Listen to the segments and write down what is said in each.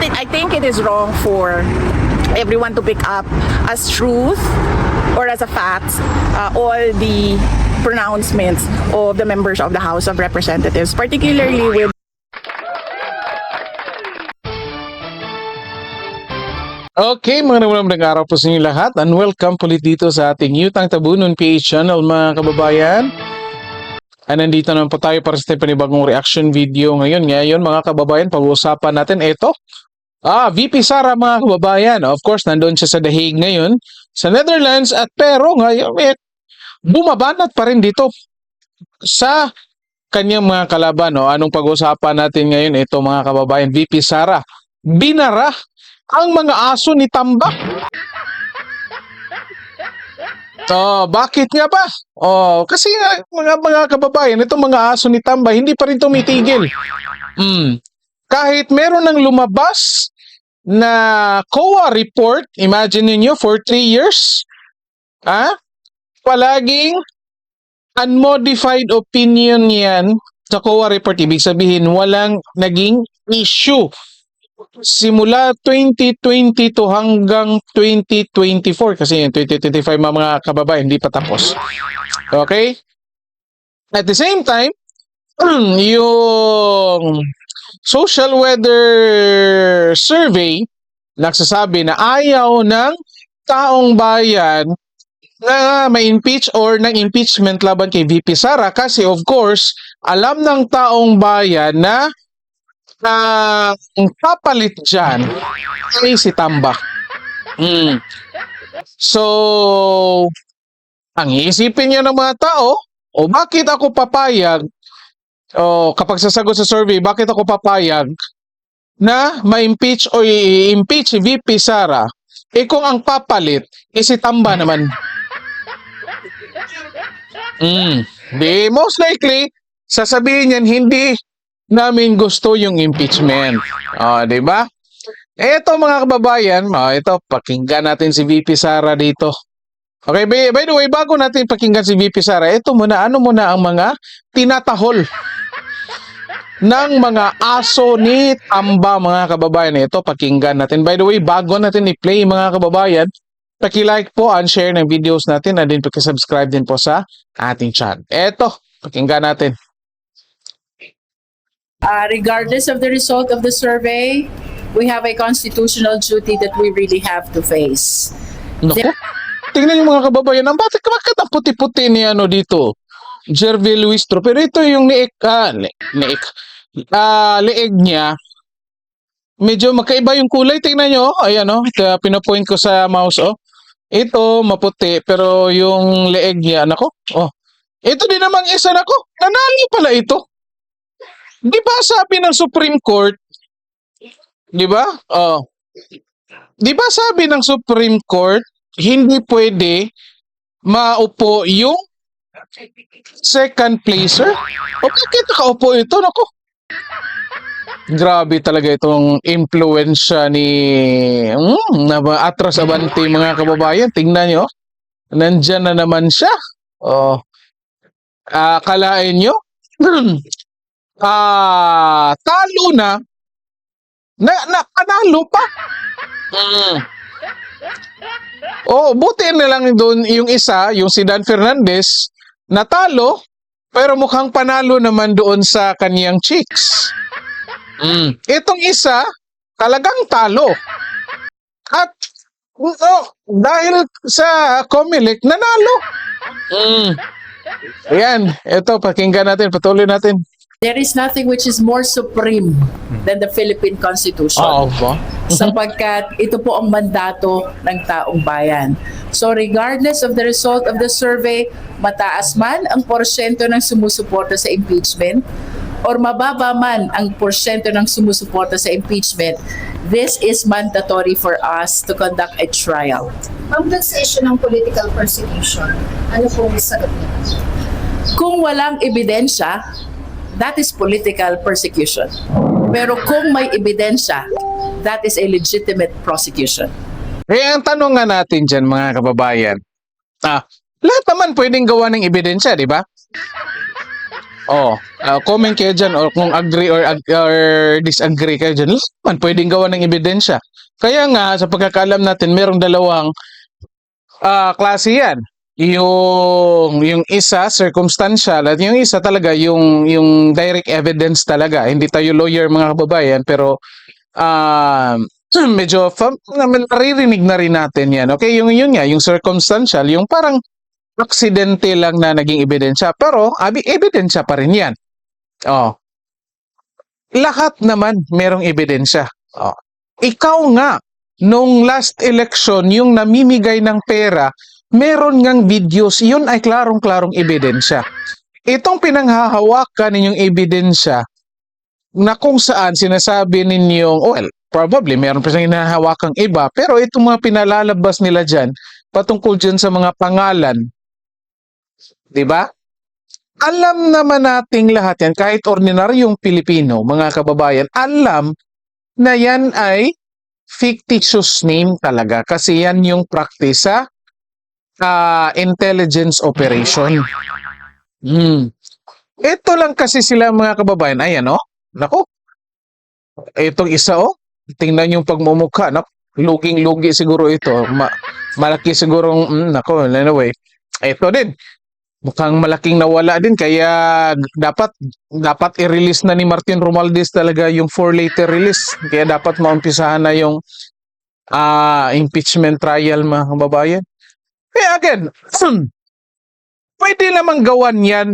think I think it is wrong for everyone to pick up as truth or as a fact uh, all the pronouncements of the members of the House of Representatives, particularly with Okay, mga naman araw po sa inyo lahat and welcome po ulit dito sa ating Utang Tabunon PH channel mga kababayan. Ah, nandito naman po tayo para sa panibagong reaction video ngayon. Ngayon mga kababayan, pag-uusapan natin ito. Ah, VP Sara mga kababayan. Of course, nandun siya sa The Hague ngayon sa Netherlands at pero ngayon eh, bumabanat pa rin dito sa kanyang mga kalaban. No? Anong pag-uusapan natin ngayon? Ito mga kababayan, VP Sara. Binara ang mga aso ni Tambak. Oh, bakit nga ba? Oh, kasi nga, mga mga kababayan, itong mga aso ni Tamba hindi pa rin tumitigil. Mm. Kahit meron ng lumabas na COA report, imagine niyo for three years, ah, palaging unmodified opinion yan sa COA report. Ibig sabihin, walang naging issue simula 2022 hanggang 2024 kasi yung 2025 mga, mga kababayan hindi pa tapos. Okay? At the same time, yung social weather survey nagsasabi na ayaw ng taong bayan na may impeach or ng impeachment laban kay VP Sara kasi of course alam ng taong bayan na ang papalit dyan ay si Tamba. Mm. So, ang iisipin niya ng mga tao, o bakit ako papayag, o kapag sasagot sa survey, bakit ako papayag na ma-impeach o i-impeach si VP Sara, eh kung ang papalit, eh si Tamba naman. Mm. Di, most likely, sasabihin niyan, hindi namin gusto yung impeachment. Ah, 'di ba? Eto mga kababayan, ah, ito pakinggan natin si VP Sara dito. Okay, by, by the way, bago natin pakinggan si VP Sara, ito muna, ano muna ang mga tinatahol ng mga aso ni Tamba mga kababayan. Ito, pakinggan natin. By the way, bago natin i-play mga kababayan, paki-like po and share ng videos natin and din paki-subscribe din po sa ating channel. Ito, pakinggan natin. Uh, regardless of the result of the survey, we have a constitutional duty that we really have to face. Naku. Tingnan yung mga kababayan, ang bakit bakit ang puti-puti ni ano dito? Jervy Luistro. Pero ito yung niik, ah, niik, ah, leeg niya. Medyo magkaiba yung kulay. Tingnan nyo, oh. ayan oh, kaya pinapoint ko sa mouse oh. Ito, maputi, pero yung leeg niya, nako, oh. Ito din namang isa, nako, nanalo pala ito. Di ba sabi ng Supreme Court, di ba? Oh. Di ba sabi ng Supreme Court, hindi pwede maupo yung second placer? O bakit nakaupo ito? Nako. Grabe talaga itong impluensya ni mm, Atras Abante mga kababayan. Tingnan nyo. Nandyan na naman siya. Oh. Akalain nyo? Ah, talo na. Na, na panalo pa. Mm. Oh, buti na lang doon yung isa, yung si Dan Fernandez, natalo, pero mukhang panalo naman doon sa kaniyang chicks. Mm. Itong isa, talagang talo. At oh, dahil sa Comelec, nanalo. Mm. Ayan, ito, pakinggan natin, patuloy natin. There is nothing which is more supreme than the Philippine Constitution. Oo ba? sapagkat ito po ang mandato ng taong bayan. So regardless of the result of the survey, mataas man ang porsyento ng sumusuporta sa impeachment or mababa man ang porsyento ng sumusuporta sa impeachment, this is mandatory for us to conduct a trial. Ma'am, dun sa issue ng political persecution, ano po ang sagot? Kung walang ebidensya, that is political persecution. Pero kung may ebidensya, that is a legitimate prosecution. Eh, ang tanong nga natin dyan, mga kababayan, ah, lahat naman pwedeng gawa ng ebidensya, di ba? Oh, ah, comment kayo dyan or kung agree or, ag- or disagree kayo dyan. Man, pwedeng gawa ng ebidensya. Kaya nga, sa pagkakaalam natin, merong dalawang ah, klase yan. Yung, yung isa, circumstantial, at yung isa talaga, yung, yung direct evidence talaga. Hindi tayo lawyer, mga kababayan, pero ah, medyo naririnig na rin natin yan. Okay, yung yun nga, yung circumstantial, yung parang aksidente lang na naging ebidensya. Pero, abi, ebidensya pa rin yan. Oh. Lahat naman merong ebidensya. Oh. Ikaw nga, nung last election, yung namimigay ng pera, meron ngang videos, yun ay klarong-klarong ebidensya. Itong pinanghahawakan ninyong ebidensya, na kung saan sinasabi ninyong, well, probably meron pa silang hinahawakang iba, pero itong mga pinalalabas nila dyan, patungkol dyan sa mga pangalan, Di ba? Alam naman nating lahat yan, kahit ordinaryong Pilipino, mga kababayan, alam na yan ay fictitious name talaga kasi yan yung practice sa ah, intelligence operation. Hmm. Ito lang kasi sila mga kababayan, ayan oh. Nako. Itong isa oh. Tingnan yung pagmumukha, no? Luging-lugi siguro ito. Ma- malaki siguro, mm, nako, anyway. Ito din. Mukhang malaking nawala din kaya dapat dapat i-release na ni Martin Romualdez talaga yung four later release. Kaya dapat maumpisahan na yung ah, impeachment trial mga kababayan. Kaya again, pwede namang gawan yan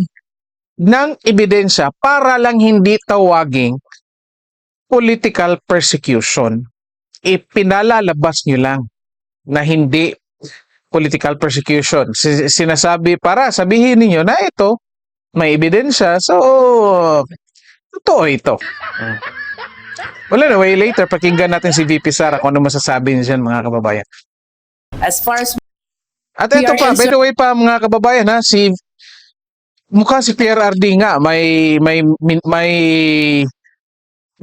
ng ebidensya para lang hindi tawaging political persecution. Ipinalalabas nyo lang na hindi political persecution. Si- Sinasabi para sabihin ninyo na ito, may ebidensya, so totoo ito. Well, anyway, later, pakinggan natin si VP Sara kung ano masasabi niya dyan, mga kababayan. As far as At ito pa, by the way pa, mga kababayan, ha, si mukha si Pierre RD nga, may, may, may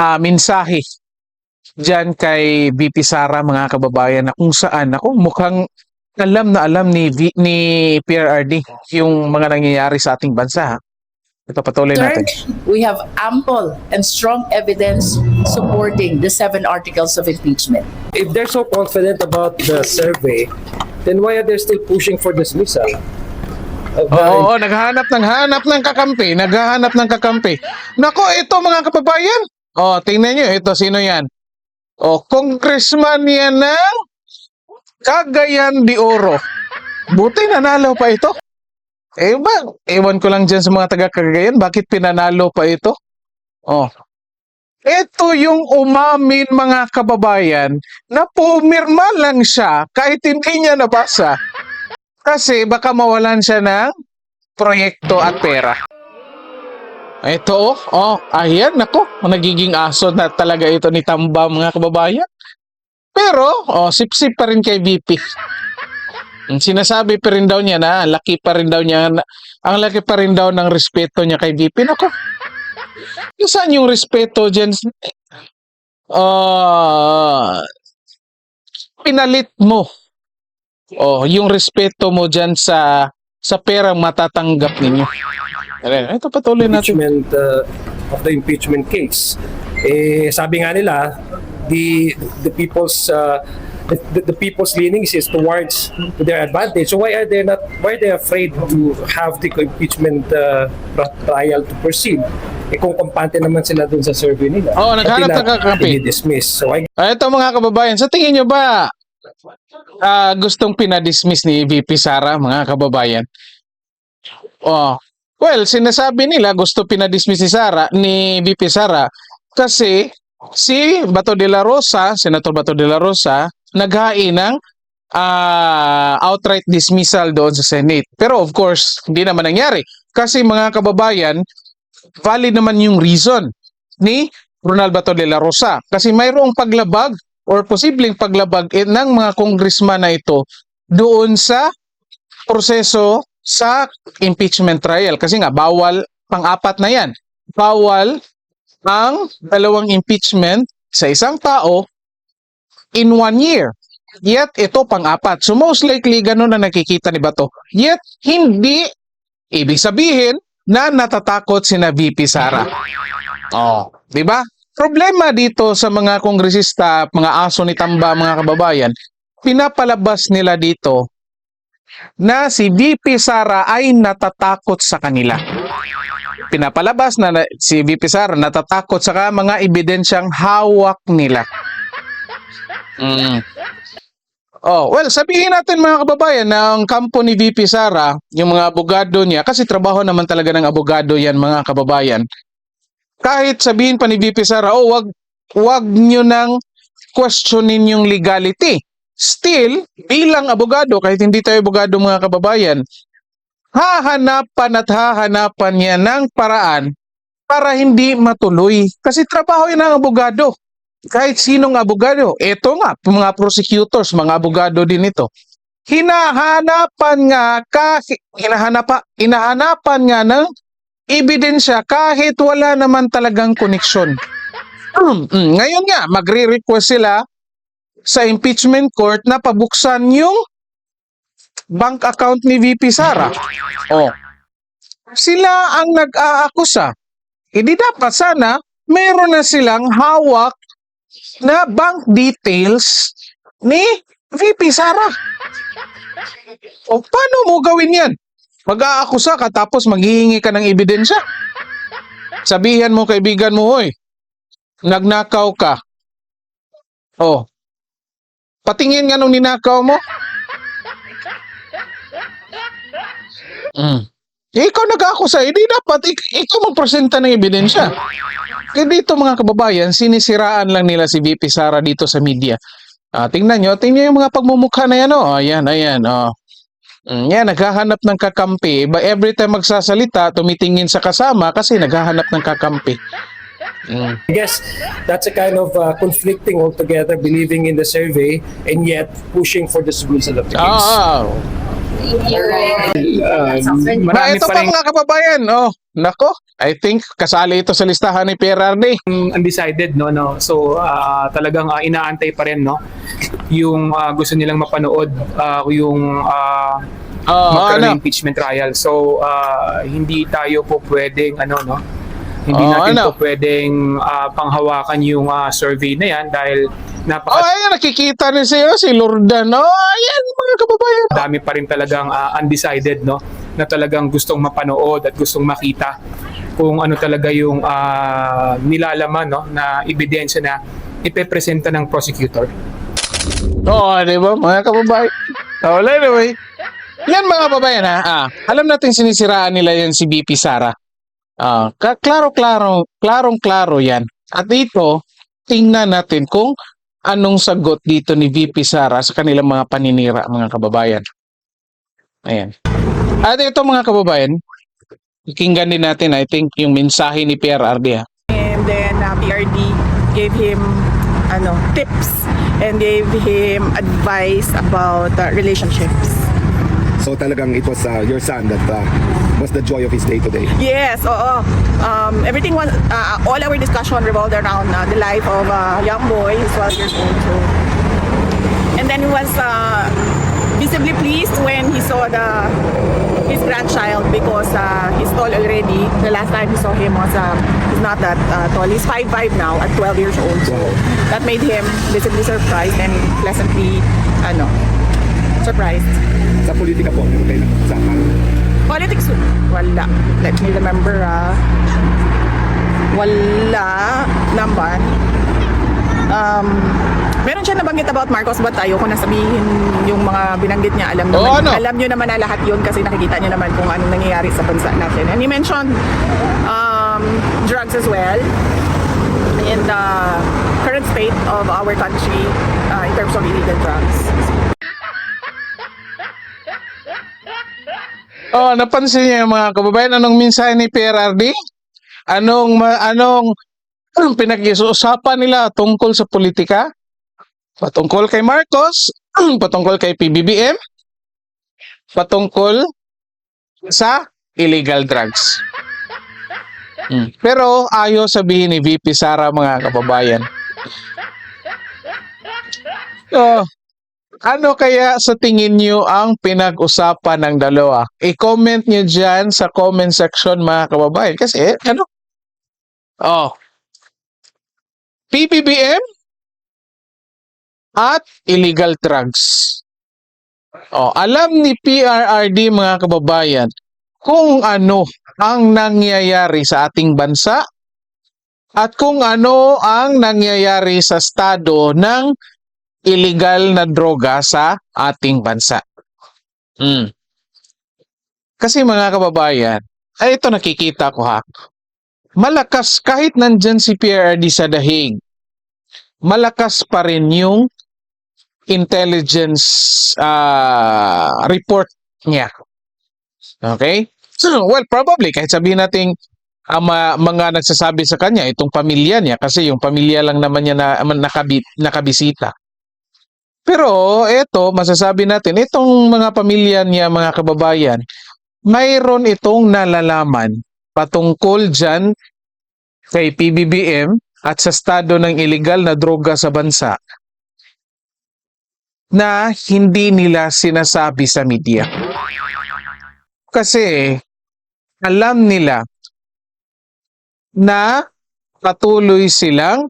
ah, mensahe dyan kay VP Sara, mga kababayan, na kung saan, ako mukhang alam na alam ni, V, ni Pierre RD yung mga nangyayari sa ating bansa. Ha? Ito patuloy natin. Third, we have ample and strong evidence supporting the seven articles of impeachment. if they're so confident about the survey, then why are they still pushing for dismissal? Of the- Oo, oo, naghahanap ng hanap ng kakampi, naghahanap ng kakampi. Nako, ito mga kababayan. Oh, tingnan niyo, ito sino 'yan? Oh, congressman yan ng Cagayan de Oro. Buti nanalo pa ito. Eh ba, ewan ko lang dyan sa mga taga Cagayan, bakit pinanalo pa ito? Oh. Ito yung umamin mga kababayan na pumirma lang siya kahit hindi niya nabasa. Kasi baka mawalan siya ng proyekto at pera. Ito oh, oh, ayan, nako, nagiging aso na talaga ito ni Tamba mga kababayan. Pero, oh, sip-sip pa rin kay VP. Sinasabi pa rin daw niya na laki pa rin daw niya, na- ang laki pa rin daw ng respeto niya kay VP. Nako, saan yung respeto dyan? Ah, pinalit mo Oh, yung respeto mo diyan sa sa perang matatanggap ninyo. Ito patuloy natin. impeachment uh, of the impeachment case. Eh, sabi nga nila, the the people's uh, the, the, the people's leanings is towards to their advantage. So why are they not why are they afraid to have the impeachment uh, trial to proceed? Eh kung kampante naman sila dun sa survey nila. Oo, naghanap At ng kakampi. dismiss. So I Ah, Ito mga kababayan, sa tingin nyo ba ah, gustong pinadismiss ni VP Sara, mga kababayan? Oh, well, sinasabi nila gusto pinadismiss si Sara, ni VP Sara kasi si Bato de la Rosa, Senator Bato de la Rosa, naghain ng ah, outright dismissal doon sa Senate. Pero of course, hindi naman nangyari. Kasi mga kababayan, valid naman yung reason ni Ronald Bato de la Rosa. Kasi mayroong paglabag or posibleng paglabag eh, ng mga congressman na ito doon sa proseso sa impeachment trial. Kasi nga, bawal pang-apat na yan. Bawal ang dalawang impeachment sa isang tao in one year. Yet, ito pang-apat. So, most likely, ganun na nakikita ni Bato. Yet, hindi ibig sabihin na natatakot sina VP Sara. Oh, 'di ba? Problema dito sa mga kongresista, mga aso ni Tamba, mga kababayan, pinapalabas nila dito na si VP Sara ay natatakot sa kanila. Pinapalabas na na- si VP Sara natatakot sa mga ebidensyang hawak nila. Mm. Oh, well, sabihin natin mga kababayan na ang kampo ni VP Sara, yung mga abogado niya, kasi trabaho naman talaga ng abogado yan mga kababayan. Kahit sabihin pa ni VP Sara, oh, wag, wag nyo nang questionin yung legality. Still, bilang abogado, kahit hindi tayo abogado mga kababayan, hahanapan at hahanapan niya ng paraan para hindi matuloy. Kasi trabaho yan ng abogado. Kahit sinong abogado. Ito nga, mga prosecutors, mga abogado din ito. Hinahanapan nga, kahit, hinahanapa, hinahanapan nga ng ebidensya kahit wala naman talagang koneksyon. Mm, mm. Ngayon nga, magre-request sila sa impeachment court na pabuksan yung bank account ni VP Sara. Oh. Sila ang nag-aakusa. Hindi dapat sana meron na silang hawak na bank details ni VP Sara. O paano mo gawin yan? Mag-aakusa ka tapos maghihingi ka ng ebidensya. Sabihan mo kaibigan mo, hoy, nagnakaw ka. Oh, patingin nga nung ninakaw mo. Mm. Eh, ikaw nag-aakusa, hindi dapat ik- ikaw magpresenta ng ebidensya. Eh dito mga kababayan, sinisiraan lang nila si VP Sara dito sa media. Ah, tingnan nyo, tingnan yung mga pagmumukha na yan, oh. Ayan, ayan, oh. Mm, yan, naghahanap ng kakampi. Ba every time magsasalita, tumitingin sa kasama kasi naghahanap ng kakampi. Mm. I guess that's a kind of uh, conflicting altogether, believing in the survey and yet pushing for the dismissal of the case. Ah, ah. Na marami ito pa pa rin mga kababayan, oh. Nako, I think kasali ito sa listahan ni PRRD. undecided no no so ah, talagang ah, inaantay pa rin no yung ah, gusto nilang mapanood ah, yung ah, Oh, magkaroon ano? impeachment trial so ah, hindi tayo po pwedeng ano no hindi Oh, natin ano? po pwedeng ah, panghawakan yung ah, survey na yan dahil Oh, napaka ayan, nakikita ni siya, si Lordan. Oh, ayan, mga kababayan. dami pa rin talagang ah, undecided no na talagang gustong mapanood at gustong makita kung ano talaga yung ah, nilalaman no na ebidensya na ipepresenta ng prosecutor. Oo, di ba, mga kababayan? Oh, well, anyway. Yan mga kababayan ha. Ah, alam natin sinisiraan nila yan si BP Sara. Ah, klaro-klaro, klarong-klaro yan. At dito, tingnan natin kung anong sagot dito ni VP Sara sa kanilang mga paninira, mga kababayan. Ayan. At ito mga kababayan, ikinggan din natin, I think, yung mensahe ni PRRD ha. And then uh, PRD gave him ano tips and gave him advice about uh, relationships. So talagang it was uh, your son that uh, was the joy of his day today. Yes, oo. Um, everything was, uh, all our discussion revolved around uh, the life of a young boy, he's 12 years old. So. And then he was uh, visibly pleased when he saw the his grandchild because uh, he's tall already. The last time he saw him was, uh, he's not that uh, tall. He's 5'5 now at 12 years old. So that made him visibly surprised and pleasantly, ano, surprised. Sa politika po, meron kayo nakasama. Politics, wala. Let me remember, ah. Wala naman. Um, meron siya nabanggit about Marcos but ayoko na sabihin yung mga binanggit niya. Alam naman, Oo, ano? alam niyo naman na lahat yun kasi nakikita niyo naman kung anong nangyayari sa bansa natin. And he mentioned um, drugs as well in the current state of our country uh, in terms of illegal drugs. Oh, napansin niyo yung mga kababayan anong mensahe ni PRRD? Anong anong pinag-iusapan nila tungkol sa politika? Patungkol kay Marcos, patungkol kay PBBM, patungkol sa illegal drugs. Hmm. Pero ayaw sabihin ni VP Sara mga kababayan. Oh, Ano kaya sa tingin nyo ang pinag-usapan ng dalawa? I-comment nyo dyan sa comment section mga kababayan. Kasi, ano? Oh. PBBM at illegal drugs. Oh, alam ni PRRD mga kababayan kung ano ang nangyayari sa ating bansa at kung ano ang nangyayari sa estado ng illegal na droga sa ating bansa. Mm. Kasi mga kababayan, ay ito nakikita ko ha. Malakas kahit nandyan si PRRD sa dahig, malakas pa rin yung intelligence ah, report niya. Okay? So, well, probably kahit sabihin nating ang ma- mga nagsasabi sa kanya itong pamilya niya kasi yung pamilya lang naman niya na nakabi, nakabisita. Pero eto, masasabi natin, itong mga pamilya niya, mga kababayan, mayroon itong nalalaman patungkol dyan kay PBBM at sa estado ng illegal na droga sa bansa na hindi nila sinasabi sa media. Kasi alam nila na patuloy silang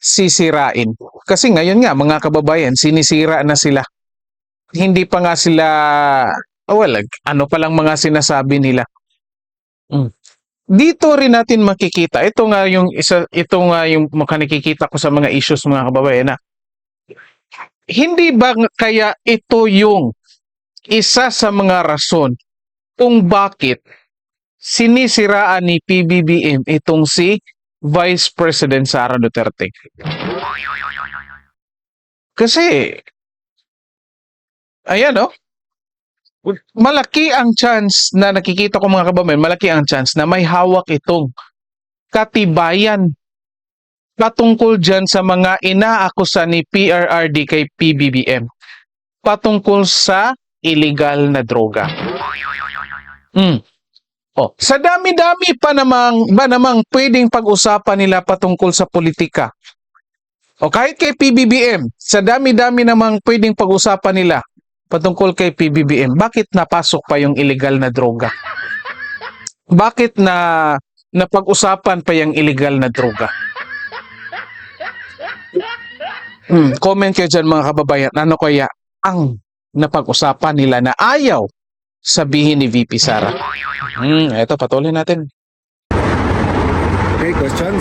sisirain. Kasi ngayon nga, mga kababayan, sinisira na sila. Hindi pa nga sila, oh, well, ano pa lang mga sinasabi nila. Mm. Dito rin natin makikita, ito nga yung isa, ito nga yung nakikita ko sa mga issues mga kababayan na hindi ba kaya ito yung isa sa mga rason kung bakit sinisiraan ni PBBM itong si Vice President Sara Duterte. Kasi, ayan oh, malaki ang chance na nakikita ko mga kababayan, malaki ang chance na may hawak itong katibayan patungkol dyan sa mga inaakusa ni PRRD kay PBBM patungkol sa illegal na droga. Mm. Oh, sa dami-dami pa namang ba namang pwedeng pag-usapan nila patungkol sa politika. O kahit kay PBBM, sa dami-dami namang pwedeng pag-usapan nila patungkol kay PBBM, bakit napasok pa yung illegal na droga? Bakit na napag-usapan pa yung illegal na droga? Hmm, comment kayo dyan mga kababayan, ano kaya ang napag-usapan nila na ayaw sabihin ni VP Sara? Hmm, eto patuloy natin. Okay, questions?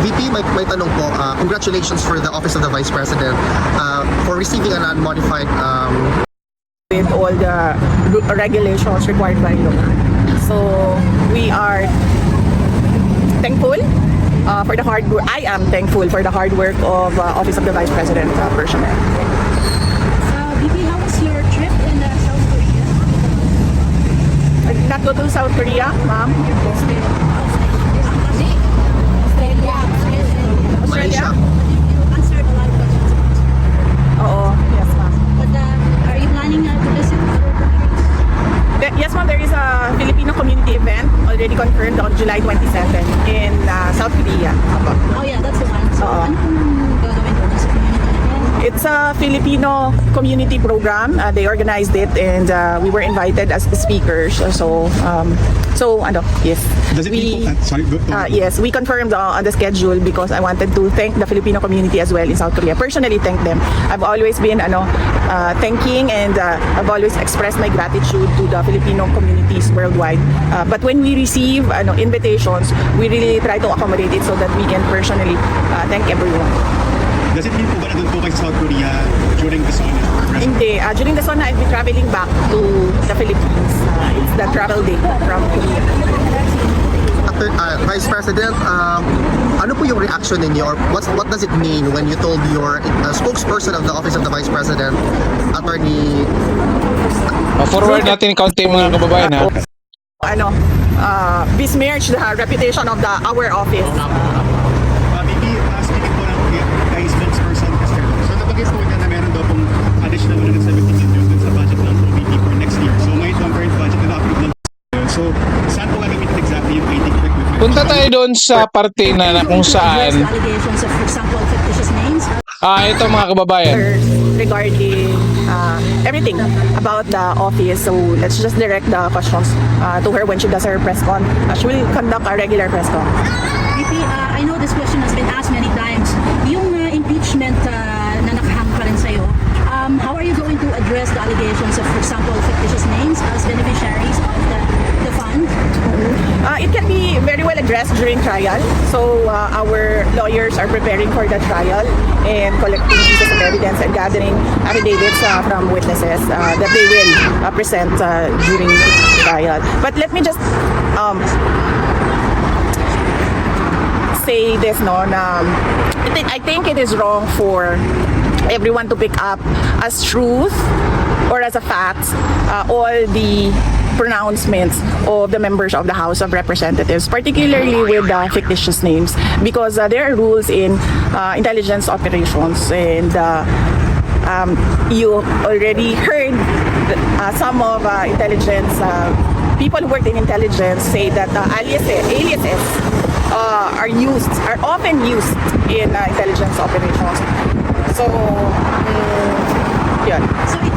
VP, may, may tanong po. Uh, congratulations for the Office of the Vice President uh, for receiving an unmodified um, with all the regulations required by law. So we are thankful uh, for the hard work. I am thankful for the hard work of uh, Office of the Vice President uh, personnel. Uh, Bibi, how was your trip in uh, South Korea? I did not go to South Korea, ma'am. Malaysia. Answered Yes, ma'am. There is a Filipino community event already confirmed on July 27 in uh, South Korea. Apo. Oh yeah, that's the one. So Oo. ano It's a Filipino community program. Uh, they organized it, and uh, we were invited as speakers. So, um, so ano, yes. Does it we, uh, sorry, go. uh, yes, we confirmed uh, on the schedule because I wanted to thank the Filipino community as well in South Korea. Personally, thank them. I've always been ano, uh, thanking and uh, I've always expressed my gratitude to the Filipino communities worldwide. Uh, but when we receive ano, invitations, we really try to accommodate it so that we can personally uh, thank everyone. Does it mean po ba na doon po kayo sa South Korea during the SONA? Hindi. Uh, during the SONA, I'll be traveling back to the Philippines. Uh, it's the travel day from Korea. After, uh, Vice President, um, ano po yung reaction ninyo or what's, what does it mean when you told your uh, spokesperson of the Office of the Vice President, Attorney Uh, forward natin kaunti mga kababayan ha. Ano, uh, besmirch the reputation of the our office. Punta tayo doon sa parte na, na kung saan. Ah, ito mga kababayan. regarding uh, everything about the office. So let's just direct the questions uh, to her when she does her press con. Uh, she will conduct a regular press con. VP, uh, I know this question has been asked many times. Yung uh, impeachment uh, na nakahang pa rin sa'yo, um, how are you going to address the allegations of, for example, fictitious names as beneficiaries of? Uh, it can be very well addressed during trial. So uh, our lawyers are preparing for the trial and collecting pieces of evidence and gathering affidavits uh, from witnesses uh, that they will uh, present uh, during trial. But let me just um, say this no na I think, I think it is wrong for everyone to pick up as truth or as a fact uh, all the pronouncements of the members of the House of Representatives, particularly with fictitious names, because uh, there are rules in uh, intelligence operations and uh, um, you already heard uh, some of uh, intelligence uh, people who work in intelligence say that uh, aliases, aliases uh, are used are often used in uh, intelligence operations. So, mm, yun.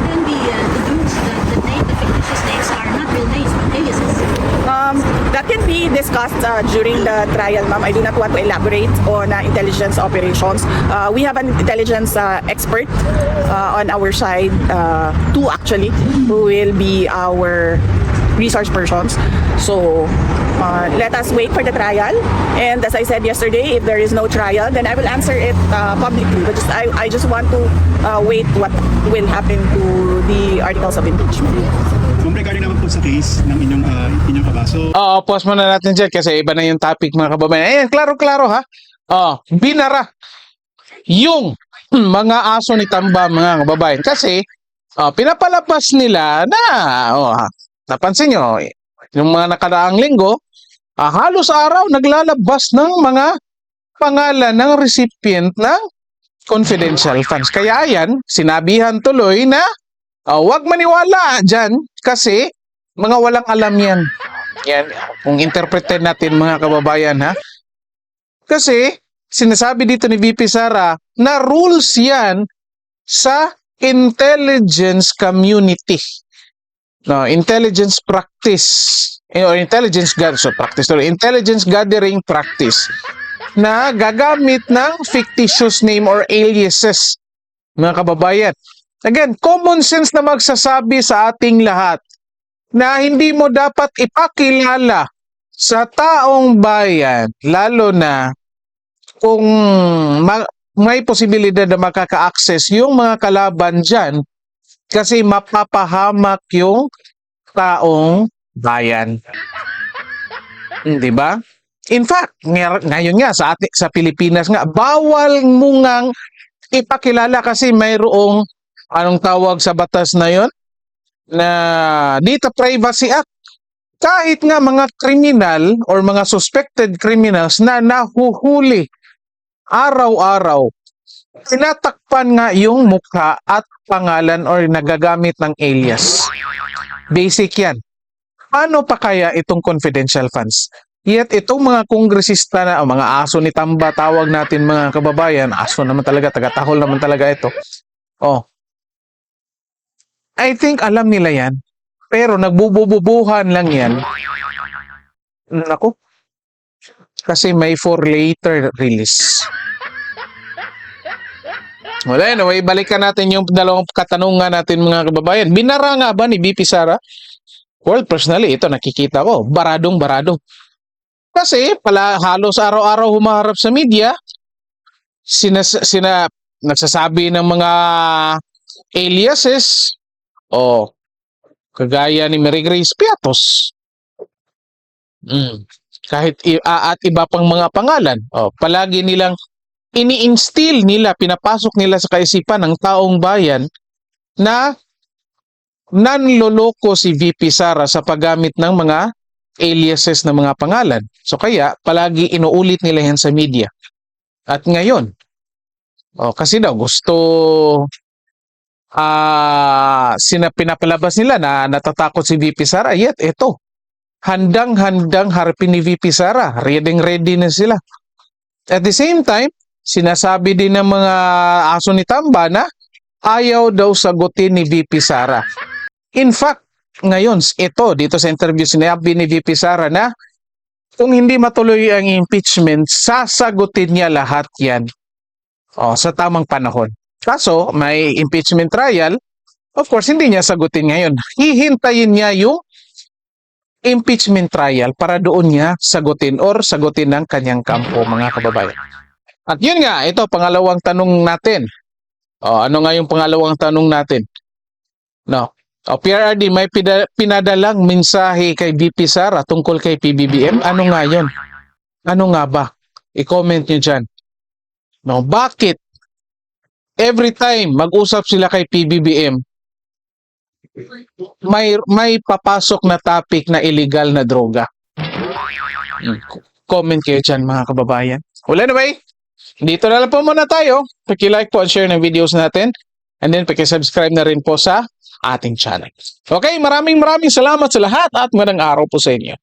Can be discussed uh, during the trial, ma'am. I do not want to elaborate on uh, intelligence operations. Uh, we have an intelligence uh, expert uh, on our side, uh, two actually, who will be our resource persons. So uh, let us wait for the trial. And as I said yesterday, if there is no trial, then I will answer it uh, publicly. But just, I, I just want to uh, wait what will happen to the articles of impeachment. Po sa case ng inyong, uh, inyong aba. So, Oo, pause muna natin dyan kasi iba na yung topic mga kababayan. Ayan, klaro-klaro ha. Oh, binara yung mga aso ni Tamba mga kababayan. Kasi oh, pinapalabas nila na, oh, napansin nyo, yung mga nakaraang linggo, ah, halos araw naglalabas ng mga pangalan ng recipient ng confidential funds. Kaya yan, sinabihan tuloy na ah, huwag maniwala dyan kasi mga walang alam yan. Yan, kung interpretin natin mga kababayan ha. Kasi sinasabi dito ni VP Sara na rules yan sa intelligence community. No, intelligence practice eh, or intelligence gather so practice or intelligence gathering practice na gagamit ng fictitious name or aliases mga kababayan. Again, common sense na magsasabi sa ating lahat na hindi mo dapat ipakilala sa taong bayan, lalo na kung ma- may posibilidad na makaka-access yung mga kalaban dyan kasi mapapahamak yung taong bayan. Hmm, Di ba? In fact, ngay- ngayon nga sa ati, sa Pilipinas nga bawal mo ngang ipakilala kasi mayroong anong tawag sa batas na yon na Data Privacy Act. Kahit nga mga kriminal or mga suspected criminals na nahuhuli araw-araw, tinatakpan nga yung mukha at pangalan or nagagamit ng alias. Basic yan. Paano pa kaya itong confidential funds? Yet itong mga kongresista na, o mga aso ni Tamba, tawag natin mga kababayan, aso naman talaga, taga-tahol naman talaga ito. Oh, I think alam nila yan. Pero nagbubububuhan lang yan. Nako. Kasi may for later release. Wala yun. Okay, balikan natin yung dalawang katanungan natin mga kababayan. Binara nga ba ni BP Sara? Well, personally, ito nakikita ko. Baradong barado. Kasi pala halos araw-araw humaharap sa media, sinas, sina, nagsasabi ng mga aliases, o kagaya ni Mary Grace Piatos. Mm. Kahit at iba pang mga pangalan. O, palagi nilang ini-instill nila, pinapasok nila sa kaisipan ng taong bayan na nanloloko si VP Sara sa paggamit ng mga aliases na mga pangalan. So kaya palagi inuulit nila yan sa media. At ngayon, oh, kasi daw gusto ah sina pinapalabas nila na natatakot si VP Sara. Yet, ito. Handang-handang harapin ni VP Sara. Ready ready na sila. At the same time, sinasabi din ng mga aso ni Tamba na ayaw daw sagutin ni VP Sara. In fact, ngayon, ito, dito sa interview, sinabi ni VP Sara na kung hindi matuloy ang impeachment, sasagutin niya lahat yan oh, sa tamang panahon. Kaso, may impeachment trial, of course, hindi niya sagutin ngayon. Hihintayin niya yung impeachment trial para doon niya sagutin or sagutin ng kanyang kampo, mga kababayan. At yun nga, ito, pangalawang tanong natin. O, ano nga yung pangalawang tanong natin? No. O, PRRD, may pinadalang mensahe kay VP Sara tungkol kay PBBM. Ano nga yun? Ano nga ba? I-comment nyo dyan. No, bakit? Every time mag-usap sila kay PBBM, may may papasok na topic na illegal na droga. Hmm, Comment kayo dyan mga kababayan. Well anyway, dito na lang po muna tayo. Paki-like po and share ng videos natin. And then paki-subscribe na rin po sa ating channel. Okay, maraming maraming salamat sa lahat at magandang araw po sa inyo.